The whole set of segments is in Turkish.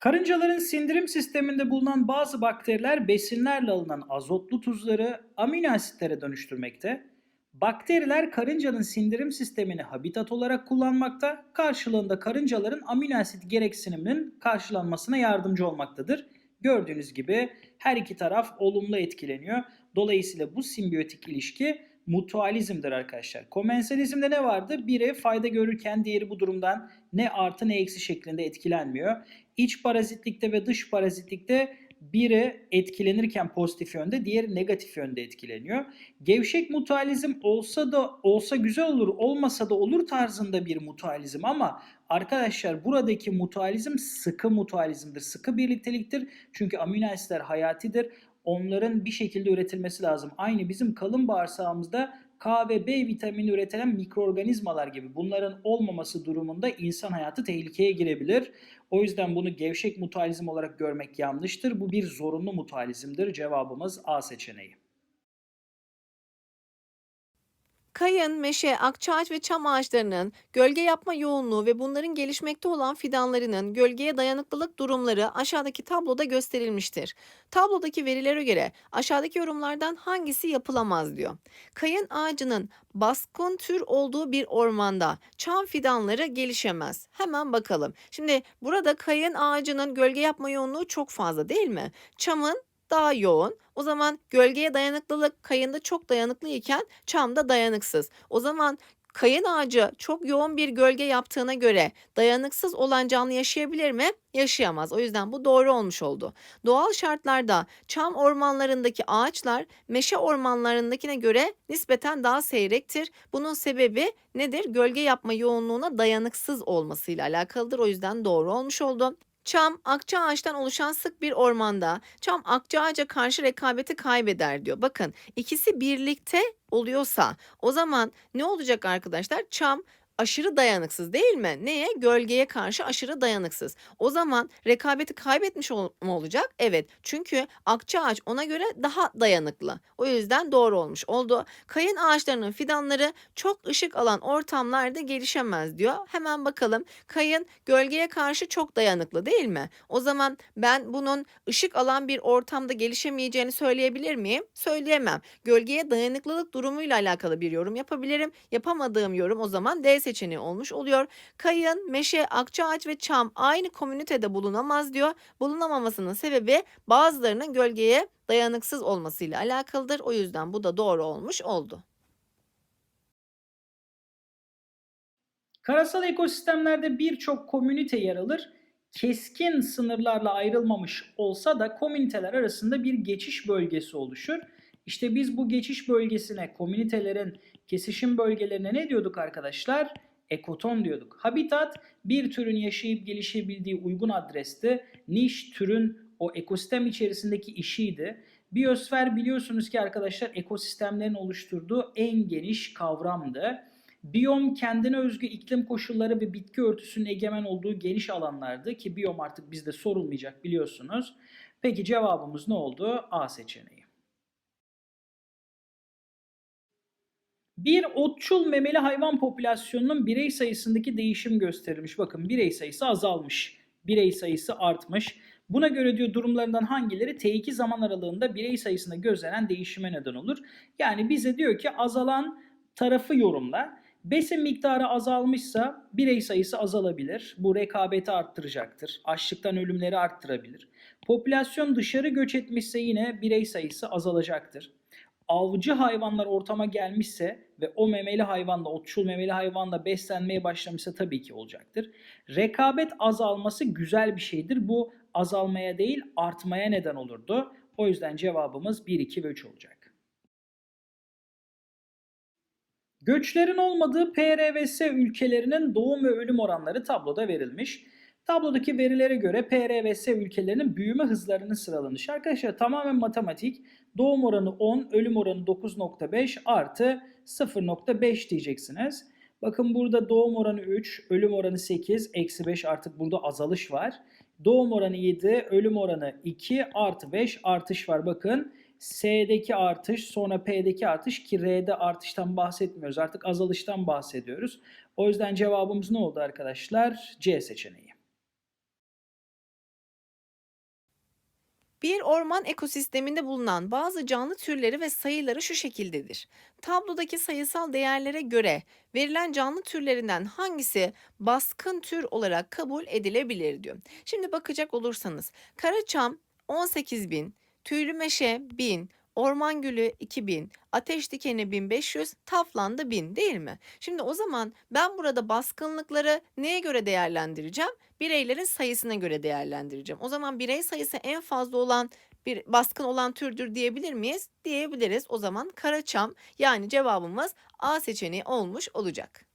Karıncaların sindirim sisteminde bulunan bazı bakteriler besinlerle alınan azotlu tuzları amino asitlere dönüştürmekte. Bakteriler karıncanın sindirim sistemini habitat olarak kullanmakta, karşılığında karıncaların amino asit gereksiniminin karşılanmasına yardımcı olmaktadır. Gördüğünüz gibi her iki taraf olumlu etkileniyor. Dolayısıyla bu simbiyotik ilişki mutualizmdir arkadaşlar. Komensalizmde ne vardı? Biri fayda görürken diğeri bu durumdan ne artı ne eksi şeklinde etkilenmiyor. İç parazitlikte ve dış parazitlikte biri etkilenirken pozitif yönde, diğeri negatif yönde etkileniyor. Gevşek mutualizm olsa da olsa güzel olur, olmasa da olur tarzında bir mutualizm ama arkadaşlar buradaki mutualizm sıkı mutualizmdir, sıkı birlikteliktir. Çünkü amino asitler hayatidir. Onların bir şekilde üretilmesi lazım. Aynı bizim kalın bağırsağımızda K ve B vitamini üretilen mikroorganizmalar gibi bunların olmaması durumunda insan hayatı tehlikeye girebilir. O yüzden bunu gevşek mutualizm olarak görmek yanlıştır. Bu bir zorunlu mutualizmdir. Cevabımız A seçeneği. Kayın, meşe, akçaağaç ve çam ağaçlarının gölge yapma yoğunluğu ve bunların gelişmekte olan fidanlarının gölgeye dayanıklılık durumları aşağıdaki tabloda gösterilmiştir. Tablodaki verilere göre aşağıdaki yorumlardan hangisi yapılamaz diyor. Kayın ağacının baskın tür olduğu bir ormanda çam fidanları gelişemez. Hemen bakalım. Şimdi burada kayın ağacının gölge yapma yoğunluğu çok fazla değil mi? Çamın daha yoğun. O zaman gölgeye dayanıklılık kayında çok dayanıklı iken çamda dayanıksız. O zaman kayın ağacı çok yoğun bir gölge yaptığına göre dayanıksız olan canlı yaşayabilir mi? Yaşayamaz. O yüzden bu doğru olmuş oldu. Doğal şartlarda çam ormanlarındaki ağaçlar meşe ormanlarındakine göre nispeten daha seyrektir. Bunun sebebi nedir? Gölge yapma yoğunluğuna dayanıksız olmasıyla alakalıdır. O yüzden doğru olmuş oldu. Çam, akça ağaçtan oluşan sık bir ormanda çam akça ağaca karşı rekabeti kaybeder diyor. Bakın ikisi birlikte oluyorsa o zaman ne olacak arkadaşlar? Çam aşırı dayanıksız değil mi? Neye? Gölgeye karşı aşırı dayanıksız. O zaman rekabeti kaybetmiş ol- mu olacak? Evet. Çünkü akça ağaç ona göre daha dayanıklı. O yüzden doğru olmuş oldu. Kayın ağaçlarının fidanları çok ışık alan ortamlarda gelişemez diyor. Hemen bakalım. Kayın gölgeye karşı çok dayanıklı değil mi? O zaman ben bunun ışık alan bir ortamda gelişemeyeceğini söyleyebilir miyim? Söyleyemem. Gölgeye dayanıklılık durumuyla alakalı bir yorum yapabilirim. Yapamadığım yorum o zaman D seçeneği olmuş oluyor. Kayın, meşe, akçaağaç ve çam aynı komünitede bulunamaz diyor. Bulunamamasının sebebi bazılarının gölgeye dayanıksız olmasıyla alakalıdır. O yüzden bu da doğru olmuş oldu. Karasal ekosistemlerde birçok komünite yer alır. Keskin sınırlarla ayrılmamış olsa da komüniteler arasında bir geçiş bölgesi oluşur. İşte biz bu geçiş bölgesine, komünitelerin kesişim bölgelerine ne diyorduk arkadaşlar? Ekoton diyorduk. Habitat bir türün yaşayıp gelişebildiği uygun adresti. Niş türün o ekosistem içerisindeki işiydi. Biyosfer biliyorsunuz ki arkadaşlar ekosistemlerin oluşturduğu en geniş kavramdı. Biyom kendine özgü iklim koşulları ve bitki örtüsünün egemen olduğu geniş alanlardı ki biyom artık bizde sorulmayacak biliyorsunuz. Peki cevabımız ne oldu? A seçeneği. Bir otçul memeli hayvan popülasyonunun birey sayısındaki değişim gösterilmiş. Bakın birey sayısı azalmış, birey sayısı artmış. Buna göre diyor durumlarından hangileri T2 zaman aralığında birey sayısında gözlenen değişime neden olur? Yani bize diyor ki azalan tarafı yorumla. Besin miktarı azalmışsa birey sayısı azalabilir. Bu rekabeti arttıracaktır. Açlıktan ölümleri arttırabilir. Popülasyon dışarı göç etmişse yine birey sayısı azalacaktır. Avcı hayvanlar ortama gelmişse ve o memeli hayvanla, otçul memeli hayvanla beslenmeye başlamışsa tabii ki olacaktır. Rekabet azalması güzel bir şeydir. Bu azalmaya değil artmaya neden olurdu. O yüzden cevabımız 1, 2 ve 3 olacak. Göçlerin olmadığı PRVS ülkelerinin doğum ve ölüm oranları tabloda verilmiş. Tablodaki verilere göre PRVS ülkelerinin büyüme hızlarının sıralanışı. Arkadaşlar tamamen matematik. Doğum oranı 10, ölüm oranı 9.5 artı 0.5 diyeceksiniz. Bakın burada doğum oranı 3, ölüm oranı 8, eksi 5 artık burada azalış var. Doğum oranı 7, ölüm oranı 2 artı 5 artış var. Bakın S'deki artış sonra P'deki artış ki R'de artıştan bahsetmiyoruz. Artık azalıştan bahsediyoruz. O yüzden cevabımız ne oldu arkadaşlar? C seçeneği. Bir orman ekosisteminde bulunan bazı canlı türleri ve sayıları şu şekildedir. Tablodaki sayısal değerlere göre verilen canlı türlerinden hangisi baskın tür olarak kabul edilebilir diyor. Şimdi bakacak olursanız karaçam 18.000, tüylü meşe 1000, orman gülü 2000, ateş dikeni 1500, taflanda 1000 değil mi? Şimdi o zaman ben burada baskınlıkları neye göre değerlendireceğim? Bireylerin sayısına göre değerlendireceğim. O zaman birey sayısı en fazla olan bir baskın olan türdür diyebilir miyiz? Diyebiliriz. O zaman karaçam yani cevabımız A seçeneği olmuş olacak.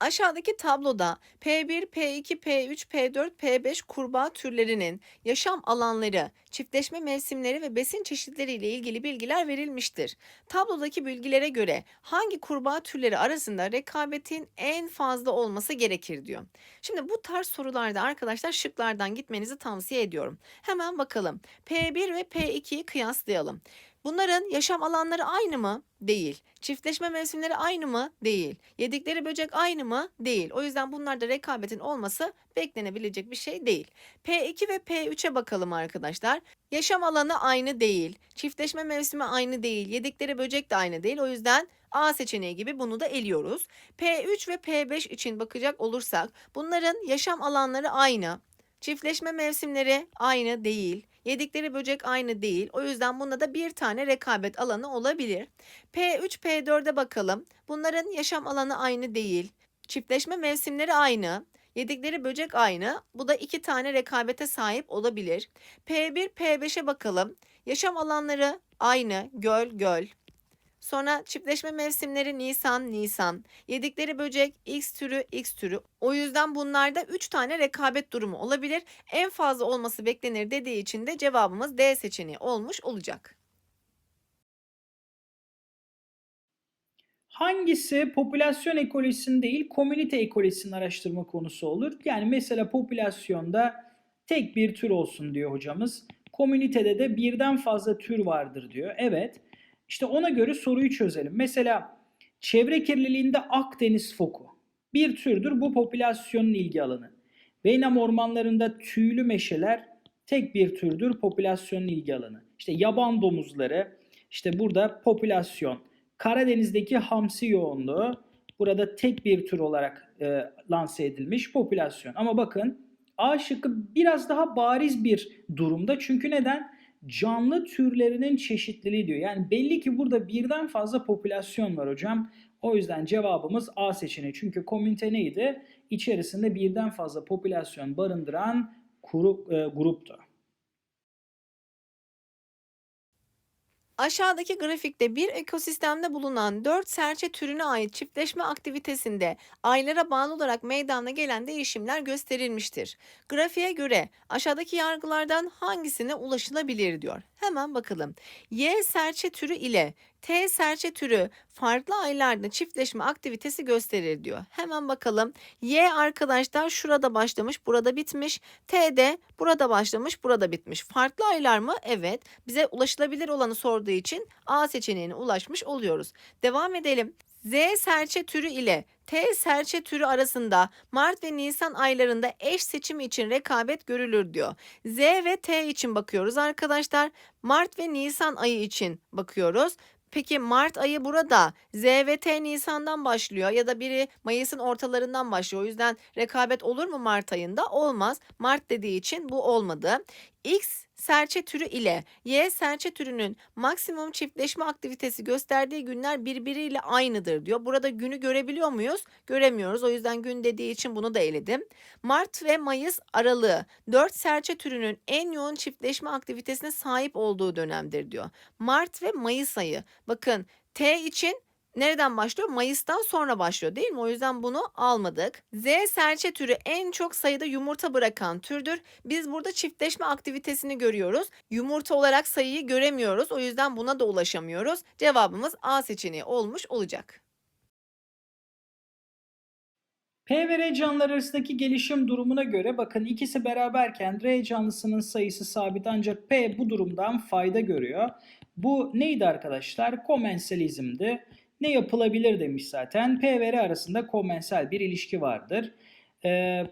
Aşağıdaki tabloda P1, P2, P3, P4, P5 kurbağa türlerinin yaşam alanları, çiftleşme mevsimleri ve besin çeşitleri ile ilgili bilgiler verilmiştir. Tablodaki bilgilere göre hangi kurbağa türleri arasında rekabetin en fazla olması gerekir diyor. Şimdi bu tarz sorularda arkadaşlar şıklardan gitmenizi tavsiye ediyorum. Hemen bakalım. P1 ve P2'yi kıyaslayalım. Bunların yaşam alanları aynı mı? Değil. Çiftleşme mevsimleri aynı mı? Değil. Yedikleri böcek aynı mı? Değil. O yüzden bunlarda rekabetin olması beklenebilecek bir şey değil. P2 ve P3'e bakalım arkadaşlar. Yaşam alanı aynı değil. Çiftleşme mevsimi aynı değil. Yedikleri böcek de aynı değil. O yüzden A seçeneği gibi bunu da eliyoruz. P3 ve P5 için bakacak olursak bunların yaşam alanları aynı. Çiftleşme mevsimleri aynı değil. Yedikleri böcek aynı değil. O yüzden bunda da bir tane rekabet alanı olabilir. P3, P4'e bakalım. Bunların yaşam alanı aynı değil. Çiftleşme mevsimleri aynı. Yedikleri böcek aynı. Bu da iki tane rekabete sahip olabilir. P1, P5'e bakalım. Yaşam alanları aynı. Göl, göl. Sonra çiftleşme mevsimleri Nisan, Nisan. Yedikleri böcek X türü, X türü. O yüzden bunlarda 3 tane rekabet durumu olabilir. En fazla olması beklenir dediği için de cevabımız D seçeneği olmuş olacak. Hangisi popülasyon ekolojisinin değil, komünite ekolojisinin araştırma konusu olur? Yani mesela popülasyonda tek bir tür olsun diyor hocamız. Komünitede de birden fazla tür vardır diyor. Evet. İşte ona göre soruyu çözelim. Mesela çevre kirliliğinde Akdeniz foku bir türdür. Bu popülasyonun ilgi alanı. Beynam ormanlarında tüylü meşeler tek bir türdür. Popülasyonun ilgi alanı. İşte yaban domuzları, işte burada popülasyon. Karadeniz'deki hamsi yoğunluğu burada tek bir tür olarak e, lanse edilmiş popülasyon. Ama bakın A şıkkı biraz daha bariz bir durumda. Çünkü neden? Canlı türlerinin çeşitliliği diyor. Yani belli ki burada birden fazla popülasyon var hocam. O yüzden cevabımız A seçeneği. Çünkü komünite neydi? İçerisinde birden fazla popülasyon barındıran kuru, e, gruptu. Aşağıdaki grafikte bir ekosistemde bulunan 4 serçe türüne ait çiftleşme aktivitesinde aylara bağlı olarak meydana gelen değişimler gösterilmiştir. Grafiğe göre aşağıdaki yargılardan hangisine ulaşılabilir diyor. Hemen bakalım. Y serçe türü ile T serçe türü farklı aylarda çiftleşme aktivitesi gösterir diyor. Hemen bakalım. Y arkadaşlar şurada başlamış, burada bitmiş. T de burada başlamış, burada bitmiş. Farklı aylar mı? Evet. Bize ulaşılabilir olanı sorduğu için A seçeneğine ulaşmış oluyoruz. Devam edelim. Z serçe türü ile T serçe türü arasında Mart ve Nisan aylarında eş seçimi için rekabet görülür diyor. Z ve T için bakıyoruz arkadaşlar. Mart ve Nisan ayı için bakıyoruz. Peki Mart ayı burada. Z ve T Nisan'dan başlıyor ya da biri Mayıs'ın ortalarından başlıyor. O yüzden rekabet olur mu Mart ayında? Olmaz. Mart dediği için bu olmadı. X serçe türü ile Y serçe türünün maksimum çiftleşme aktivitesi gösterdiği günler birbiriyle aynıdır diyor. Burada günü görebiliyor muyuz? Göremiyoruz. O yüzden gün dediği için bunu da eledim. Mart ve Mayıs aralığı 4 serçe türünün en yoğun çiftleşme aktivitesine sahip olduğu dönemdir diyor. Mart ve Mayıs ayı. Bakın T için nereden başlıyor? Mayıs'tan sonra başlıyor değil mi? O yüzden bunu almadık. Z serçe türü en çok sayıda yumurta bırakan türdür. Biz burada çiftleşme aktivitesini görüyoruz. Yumurta olarak sayıyı göremiyoruz. O yüzden buna da ulaşamıyoruz. Cevabımız A seçeneği olmuş olacak. P ve R canlılar arasındaki gelişim durumuna göre bakın ikisi beraberken R canlısının sayısı sabit ancak P bu durumdan fayda görüyor. Bu neydi arkadaşlar? Komensalizmdi. Ne yapılabilir demiş zaten. P ve R arasında komensel bir ilişki vardır. Ee,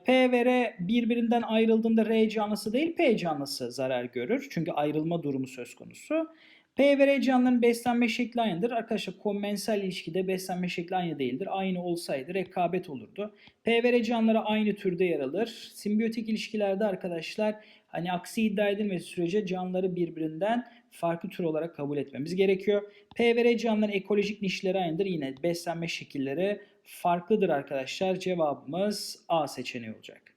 birbirinden ayrıldığında R canlısı değil P canlısı zarar görür. Çünkü ayrılma durumu söz konusu. P ve canlıların beslenme şekli aynıdır. Arkadaşlar konvensel ilişkide beslenme şekli aynı değildir. Aynı olsaydı rekabet olurdu. P ve canlıları aynı türde yer alır. Simbiyotik ilişkilerde arkadaşlar hani aksi iddia edilmesi sürece canlıları birbirinden farklı tür olarak kabul etmemiz gerekiyor. P ve R canlıların ekolojik nişleri aynıdır. Yine beslenme şekilleri farklıdır arkadaşlar. Cevabımız A seçeneği olacak.